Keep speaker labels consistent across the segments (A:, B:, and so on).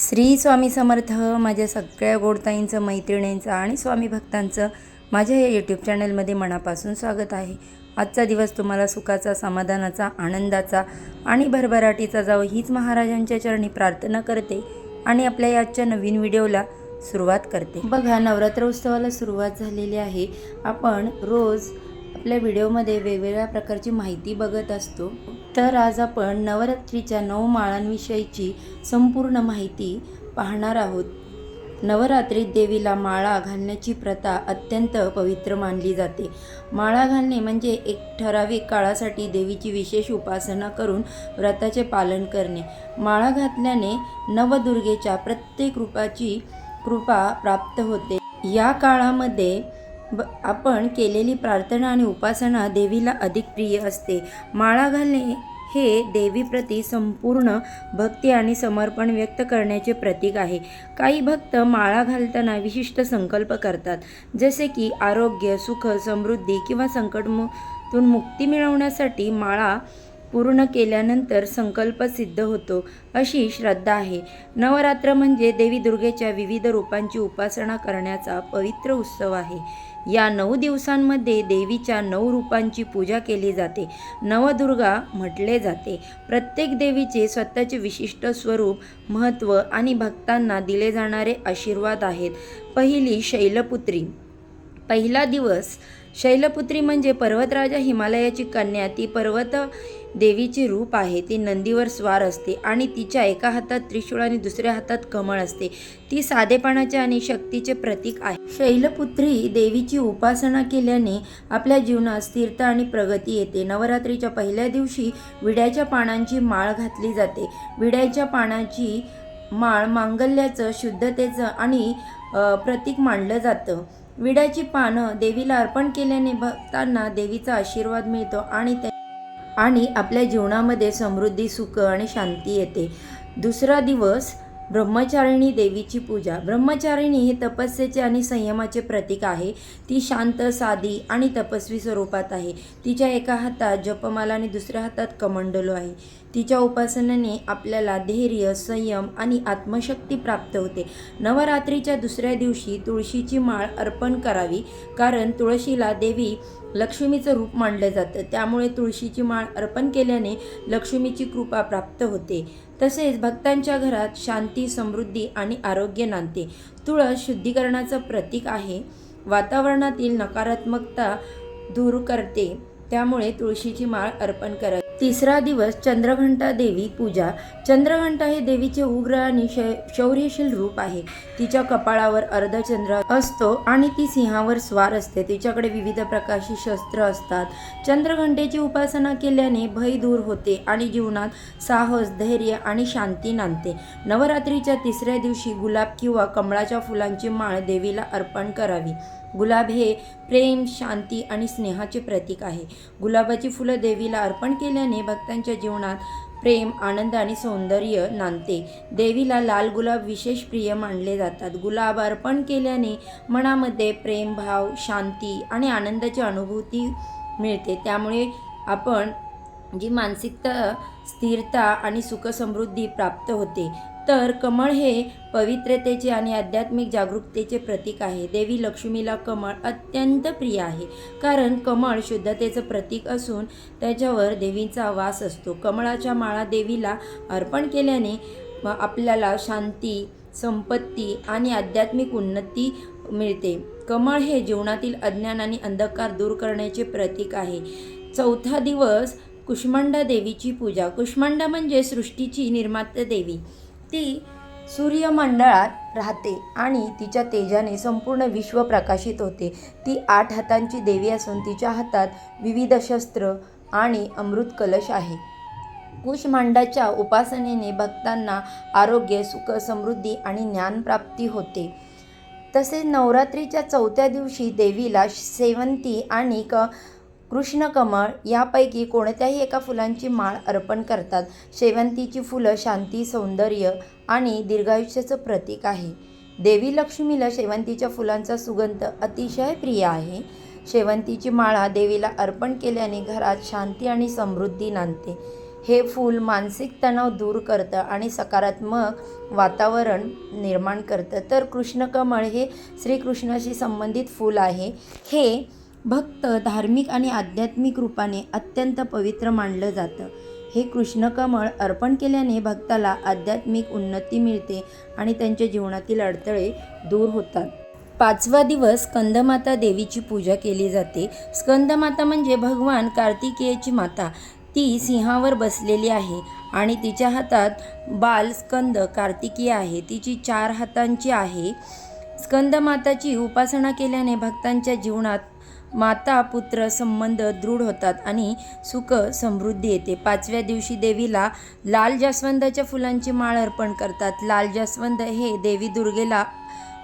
A: श्री स्वामी समर्थ माझ्या सगळ्या गोडताईंचं मैत्रिणींचं आणि स्वामी भक्तांचं माझ्या या यूट्यूब चॅनलमध्ये मनापासून स्वागत आहे. आजचा दिवस तुम्हाला सुखाचा समाधानाचा आनंदाचा आणि भरभराटीचा जावं हीच महाराजांच्या चरणी प्रार्थना करते आणि आपल्या या आजच्या नवीन व्हिडिओला सुरुवात करते. बघा नवरात्र उत्सवाला सुरुवात झालेली आहे. आपण रोज आपल्या व्हिडिओमध्ये वेगवेगळ्या प्रकारची माहिती बघत असतो. तर आज आपण नवरात्रीच्या नऊ माळांविषयीची संपूर्ण माहिती पाहणार आहोत. नवरात्रीत देवीला माळा घालण्याची प्रथा अत्यंत पवित्र मानली जाते. माळा घालणे म्हणजे एक ठराविक काळासाठी देवीची विशेष उपासना करून व्रताचे पालन करणे. माळा घातल्याने नवदुर्गेच्या प्रत्येक रूपाची कृपा प्राप्त होते. या काळामध्ये ब आपण केलेली प्रार्थना आणि उपासना देवीला अधिक प्रिय असते. माळा घालणे हे देवीप्रती संपूर्ण भक्ती आणि समर्पण व्यक्त करण्याचे प्रतीक आहे. काही भक्त माळा घालताना विशिष्ट संकल्प करतात. जसे की आरोग्य सुख समृद्धी किंवा संकटतून मुक्ती मिळवण्यासाठी माळा पूर्ण केल्यानंतर संकल्प सिद्ध होतो अशी श्रद्धा आहे. नवरात्र म्हणजे देवी दुर्गेच्या विविध रूपांची उपासना करण्याचा पवित्र उत्सव आहे. या नऊ दिवसांमध्ये देवीच्या नऊ रूपांची पूजा केली जाते. नवदुर्गा म्हटले जाते. प्रत्येक देवीचे स्वतःचे विशिष्ट स्वरूप महत्त्व आणि भक्तांना दिले जाणारे आशीर्वाद आहेत. पहिली शैलपुत्री. पहिला दिवस शैलपुत्री म्हणजे पर्वतराजा हिमालयाची कन्या. ती पर्वत देवीचे रूप आहे. ती नंदीवर स्वार असते आणि तिच्या एका हातात त्रिशूळ आणि दुसऱ्या हातात कमळ असते. ती साधेपणाचे आणि शक्तीचे प्रतीक आहे. शैलपुत्री देवीची उपासना केल्याने आपल्या जीवनात स्थिरता आणि प्रगती येते. नवरात्रीच्या पहिल्या दिवशी विड्याच्या पानांची माळ घातली जाते. विड्याच्या पानाची माळ मांगल्याचं शुद्धतेचं आणि प्रतीक मानलं जातं. विड्याची पानं देवीला अर्पण केल्याने भक्तांना देवीचा आशीर्वाद मिळतो आणि त्या आणि आपल्या जीवनामध्ये समृद्धी सुख आणि शांती येते. दुसरा दिवस ब्रह्मचारिणी देवीची पूजा. ब्रह्मचारिणी हे तपस्येचे आणि संयमाचे प्रतीक आहे. ती शांत साधी आणि तपस्वी स्वरूपात आहे. तिच्या एका हातात जपमाला आणि दुसऱ्या हातात कमंडलो आहे. तिच्या उपासनेने आपल्याला धैर्य संयम आणि आत्मशक्ती प्राप्त होते. नवरात्रीच्या दुसऱ्या दिवशी तुळशीची माळ अर्पण करावी कारण तुळशीला देवी लक्ष्मीचं रूप मानलं जातं. त्यामुळे तुळशीची माळ अर्पण केल्याने लक्ष्मीची कृपा प्राप्त होते. तसेच भक्तांच्या घरात शांती समृद्धी आणि आरोग्य नांदते. तुळस शुद्धीकरणाचं प्रतीक आहे. वातावरणातील नकारात्मकता दूर करते. त्यामुळे तुळशीची माळ अर्पण करा. तिसरा दिवस चंद्रघंटा देवी पूजा. चंद्रघंटा हे देवीचे उग्र आणि शै- शौर्यशील रूप आहे. तिच्या कपाळावर अर्धचंद्र असतो आणि ती सिंहावर स्वार असते. तिच्याकडे विविध प्रकारची शस्त्र असतात. चंद्रघंटेची उपासना केल्याने भय दूर होते आणि जीवनात साहस धैर्य आणि शांती नांदते. नवरात्रीच्या तिसऱ्या दिवशी गुलाब किंवा कमळाच्या फुलांची माळ देवीला अर्पण करावी. गुलाब हे प्रेम शांती आणि स्नेहाचे प्रतीक आहे. गुलाबाची फुलं देवीला अर्पण केल्याने भक्तांच्या जीवनात प्रेम आनंद आणि सौंदर्य नांदते. देवीला लाल गुलाब विशेष प्रिय मानले जातात. गुलाब अर्पण केल्याने मनामध्ये प्रेम भाव शांती आणि आनंदाची अनुभूती मिळते. त्यामुळे आपण जी मानसिकता स्थिरता आणि सुखसमृद्धी प्राप्त होते तर कमळ हे पवित्रतेचे आणि आध्यात्मिक जागरूकतेचे प्रतीक आहे. देवी लक्ष्मीला कमळ अत्यंत प्रिय आहे. कारण कमळ शुद्धतेचं प्रतीक असून त्याच्यावर देवीचा वास असतो. कमळाच्या माळा देवीला अर्पण केल्याने आपल्याला शांती संपत्ती आणि आध्यात्मिक उन्नती मिळते. कमळ हे जीवनातील अज्ञान आणि अंधकार दूर करण्याचे प्रतीक आहे. चौथा दिवस कुष्मांडा देवीची पूजा. कुष्मांडा म्हणजे सृष्टीची निर्माता देवी. ती सूर्यमंडळात राहते आणि तिच्या तेजाने संपूर्ण विश्व प्रकाशित होते. ती आठ हातांची देवी असून तिच्या हातात विविध शस्त्र आणि अमृत कलश आहे. कुशमांडाच्या उपासनेने भक्तांना आरोग्य सुख समृद्धी आणि ज्ञानप्राप्ती होते. तसेच नवरात्रीच्या चौथ्या दिवशी देवीला सेवंती आणि क कृष्णकमळ यापैकी कोणत्याही एका फुलांची माळ अर्पण करतात. शेवंतीची फुलं शांती सौंदर्य आणि दीर्घायुष्याचं प्रतीक आहे. देवी लक्ष्मीला शेवंतीच्या फुलांचा सुगंध अतिशय प्रिय आहे. शेवंतीची माळा देवीला अर्पण केल्याने घरात शांती आणि समृद्धी नांदते. हे फूल मानसिक तणाव दूर करतं आणि सकारात्मक वातावरण निर्माण करतं. तर कृष्णकमळ हे श्रीकृष्णाशी संबंधित फूल आहे. हे भक्त धार्मिक आणि आध्यात्मिक रूपाने अत्यंत पवित्र मानलं जातं. हे कृष्णकमळ अर्पण केल्याने भक्ताला आध्यात्मिक उन्नती मिळते आणि त्यांच्या जीवनातील अडथळे दूर होतात. पाचवा दिवस स्कंदमाता देवीची पूजा केली जाते. स्कंदमाता म्हणजे भगवान कार्तिकेयाची माता. ती सिंहावर बसलेली आहे आणि तिच्या हातात बाल स्कंद कार्तिकीय आहे. तिची चार हातांची आहे. स्कंदमाताची उपासना केल्याने भक्तांच्या जीवनात माता पुत्र संबंध दृढ होतात आणि सुख समृद्धी येते. पाचव्या दिवशी देवीला लाल जास्वंदाच्या फुलांची माळ अर्पण करतात. लाल जास्वंद हे देवी दुर्गेला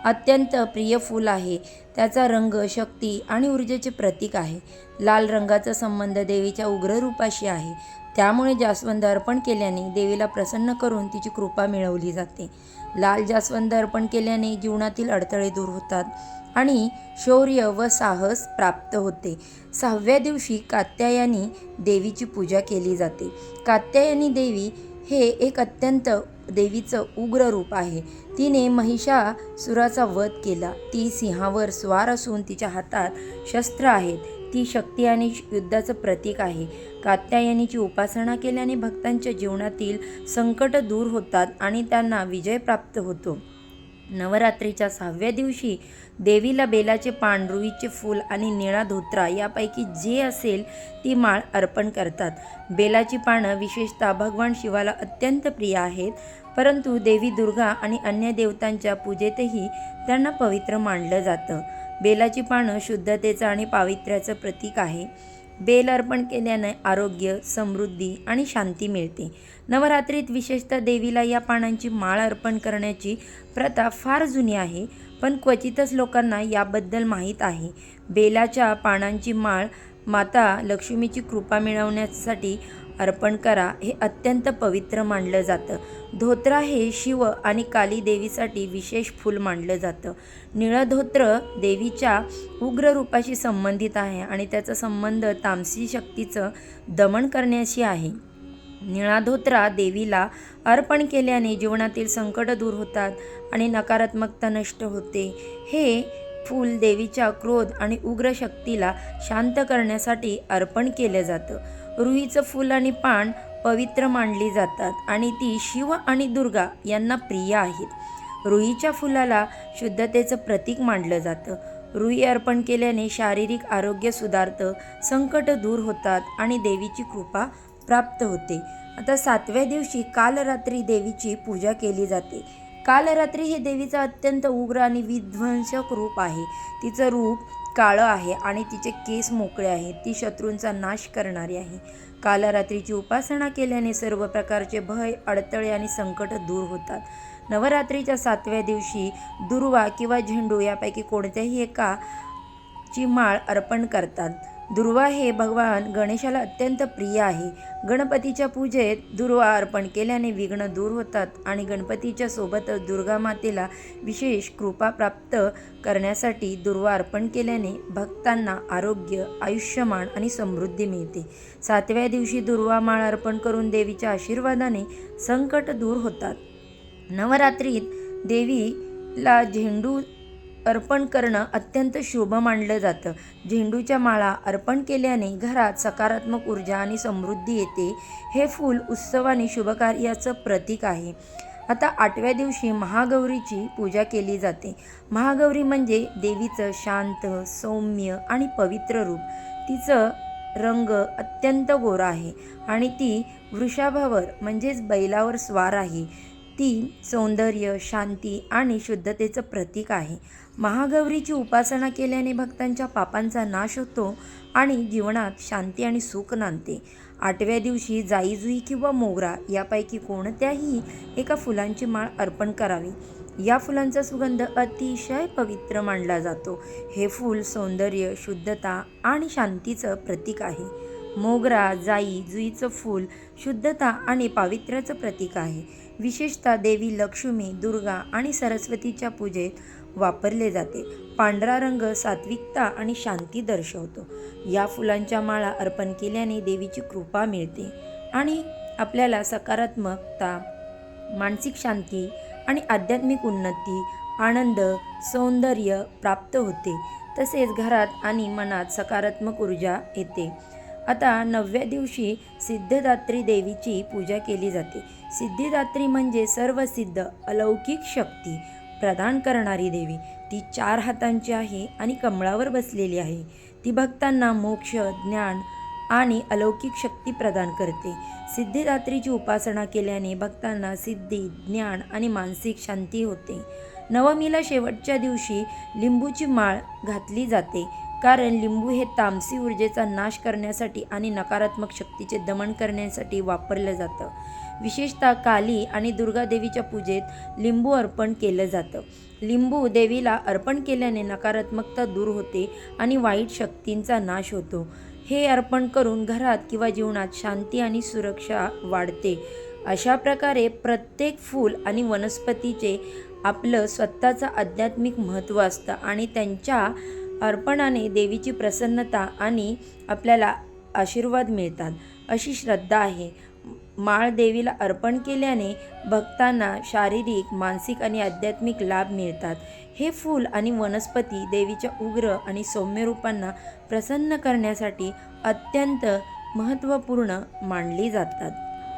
A: अत्यंत प्रिय फूल आहे. त्याचा रंग शक्ती आणि ऊर्जेचे प्रतीक आहे. लाल रंगाचा संबंध देवीच्या उग्र रूपाशी आहे. त्यामुळे जास्वंद अर्पण केल्याने देवीला प्रसन्न करून तिची कृपा मिळवली जाते. लाल जास्वंद अर्पण केल्याने जीवनातील अडथळे दूर होतात. आणि शौर्य व साहस प्राप्त होते. सहाव्या दिवशी कात्यायनी देवीची पूजा केली जाते. कात्यायनी देवी हे एक अत्यंत देवीचं उग्र रूप आहे. तिने महिषासुराचा वध केला. ती सिंहावर स्वार असून तिच्या हातात शस्त्र आहेत. ती शक्ती आणि युद्धाचं प्रतीक आहे. कात्यायनीची उपासना केल्याने भक्तांच्या जीवनातील संकट दूर होतात आणि त्यांना विजय प्राप्त होतो. नवरात्रीच्या सहाव्या दिवशी देवीला बेलाचे पान रुईचे फूल आणि निळा धोत्रा यापैकी जे असेल ती माळ अर्पण करतात. बेलाची पानं विशेषतः भगवान शिवाला अत्यंत प्रिय आहेत परंतु देवी दुर्गा आणि अन्य देवतांच्या पूजेतही त्यांना पवित्र मानलं जातं. बेलाची पानं शुद्धतेचं आणि पावित्र्याचं प्रतीक आहे. बेल अर्पण केल्याने आरोग्य समृद्धी आणि शांती मिळते. नवरात्रीत विशेषतः देवीला या पानांची माळ अर्पण करण्याची प्रथा फार जुनी आहे पण क्वचितच लोकांना याबद्दल माहीत आहे. बेलाच्या पानांची माळ माता लक्ष्मीची कृपा मिळवण्यासाठी अर्पण करा हे अत्यंत पवित्र मानलं जातं. धोत्रा हे शिव आणि काली देवीसाठी विशेष फूल मानलं जातं. निळं धोत्र देवीच्या उग्र रूपाशी संबंधित आहे आणि त्याचा संबंध तामसी शक्तीचं दमन करण्याशी आहे. निळा धोत्रा देवीला अर्पण केल्याने जीवनातील संकट दूर होतात आणि नकारात्मकता नष्ट होते. हे फूल देवीच्या क्रोध आणि उग्र शक्तीला शांत करण्यासाठी अर्पण केलं जातं. रुईचं फूल आणि पान पवित्र मानली जातात आणि ती शिव आणि दुर्गा यांना प्रिय आहेत. रुईच्या फुलाला शुद्धतेचं प्रतीक मानलं जातं. रुई अर्पण केल्याने शारीरिक आरोग्य सुधारतं संकट दूर होतात आणि देवीची कृपा प्राप्त होते. आता सातव्या दिवशी काल रात्री देवीची पूजा केली जाते. कालरात्री हे देवीचं अत्यंत उग्र आणि विध्वंसक रूप आहे. तिचं रूप काळं आहे आणि तिचे केस मोकळे आहेत. ती शत्रूंचा नाश करणारी आहे. कालरात्रीची उपासना केल्याने सर्व प्रकारचे भय अडथळे आणि संकट दूर होतात. नवरात्रीच्या सातव्या दिवशी दुर्वा किंवा झेंडू यापैकी कोणत्याही एका ची माळ अर्पण करतात. दुर्वा हे भगवान गणेशाला अत्यंत प्रिय आहे. गणपतीच्या पूजेत दुर्वा अर्पण केल्याने विघ्न दूर होतात आणि गणपतीच्या सोबतच दुर्गा मातेला विशेष कृपा प्राप्त करण्यासाठी दुर्वा अर्पण केल्याने भक्तांना आरोग्य आयुष्यमान आणि समृद्धी मिळते. सातव्या दिवशी दुर्वा माळ अर्पण करून देवीच्या आशीर्वादाने संकट दूर होतात. नवरात्रीत देवीला झेंडू अर्पण करणं अत्यंत शुभ मानलं जातं. झेंडूच्या माळा अर्पण केल्याने घरात सकारात्मक ऊर्जा आणि समृद्धी येते. हे फूल उत्सव आणि शुभकार्याचं प्रतीक आहे. आता आठव्या दिवशी महागौरीची पूजा केली जाते. महागौरी म्हणजे देवीचं शांत सौम्य आणि पवित्र रूप. तिचं रंग अत्यंत गोरा आहे आणि ती वृषाभावर म्हणजेच बैलावर स्वार आहे. ती सौंदर्य शांती आणि शुद्धतेचं प्रतीक आहे. महागौरीची उपासना केल्याने भक्तांच्या पापांचा नाश होतो आणि जीवनात शांती आणि सुख नांदते. आठव्या दिवशी जाईजुई किंवा मोगरा यापैकी कोणत्याही एका फुलांची माळ अर्पण करावी. या फुलांचा सुगंध अतिशय पवित्र मानला जातो. हे फूल सौंदर्य शुद्धता आणि शांतीचं प्रतीक आहे. मोगरा जाई जुईचं फूल शुद्धता आणि पावित्र्याचं प्रतीक आहे. विशेषतः देवी लक्ष्मी दुर्गा आणि सरस्वतीच्या पूजेत वापरले जाते. पांढरा रंग सात्विकता आणि शांती दर्शवतो. या फुलांच्या माळा अर्पण केल्याने देवीची कृपा मिळते आणि आपल्याला सकारात्मकता मानसिक शांती आणि आध्यात्मिक उन्नती आनंद सौंदर्य प्राप्त होते. तसेच घरात आणि मनात सकारात्मक ऊर्जा येते. आता नवव्या दिवशी सिद्धदात्री देवीची पूजा केली जाते. सिद्धिदात्री म्हणजे सर्व सिद्ध अलौकिक शक्ती प्रदान करणारी देवी. ती चार हातांची आहे आणि कमळावर बसलेली आहे. ती भक्तांना मोक्ष ज्ञान आणि अलौकिक शक्ती प्रदान करते. सिद्धिदात्रीची उपासना केल्याने भक्तांना सिद्धी ज्ञान आणि मानसिक शांती होते. नवमीला शेवटच्या दिवशी लिंबूची माळ घातली जाते. कारण लिंबू हे तामसी ऊर्जेचा नाश करण्यासाठी आणि नकारात्मक शक्तीचे दमन करण्यासाठी वापरलं जातं. विशेषतः काली आणि दुर्गादेवीच्या पूजेत लिंबू अर्पण केलं जातं. लिंबू देवीला अर्पण केल्याने नकारात्मकता दूर होते आणि वाईट शक्तींचा नाश होतो. हे अर्पण करून घरात किंवा जीवनात शांती आणि सुरक्षा वाढते. अशा प्रकारे प्रत्येक फूल आणि वनस्पतीचे आपलं स्वतःचं आध्यात्मिक महत्त्व असतं आणि त्यांच्या अर्पणाने देवीची प्रसन्नता आणि आपल्याला आशीर्वाद मिळतात. अशी श्रद्धा आहे. माळ देवीला अर्पण केल्याने भक्तांना शारीरिक मानसिक आणि आध्यात्मिक लाभ मिळतात. हे फूल आणि वनस्पती देवीच्या उग्र आणि सौम्य रूपांना प्रसन्न करण्यासाठी अत्यंत महत्त्वपूर्ण मानली जातात.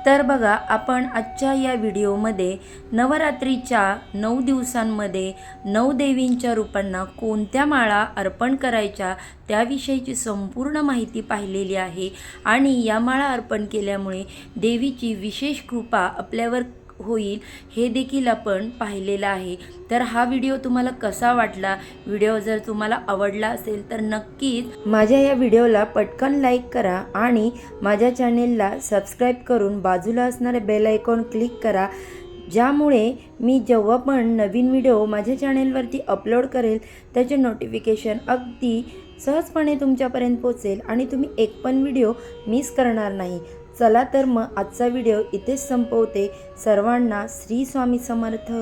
A: तर बघा आपण आजच्या या व्हिडिओमध्ये नवरात्रीच्या नऊ दिवसांमध्ये नऊ देवींच्या रूपांना कोणत्या माळा अर्पण करायच्या त्याविषयीची संपूर्ण माहिती पाहिलेली आहे. आणि या माळा अर्पण केल्यामुळे देवीची विशेष कृपा आपल्यावर होईल हे देखील आपण पाहिलेलं आहे. तर हा व्हिडिओ तुम्हाला कसा वाटला? व्हिडिओ जर तुम्हाला आवडला असेल तर नक्कीच माझ्या या व्हिडिओला पटकन लाईक करा आणि माझ्या चॅनेलला सबस्क्राईब करून बाजूला असणारे बेल आयकॉन क्लिक करा ज्यामुळे मी जेव्हा पण नवीन व्हिडिओ माझ्या चॅनेलवरती अपलोड करेल त्याचे नोटिफिकेशन अगदी सहजपणे तुमच्यापर्यंत पोचेल आणि तुम्ही एक पण व्हिडिओ मिस करणार नाही. चला तर मग आजचा व्हिडिओ इथेच संपवते. सर्वांना श्री स्वामी समर्थ.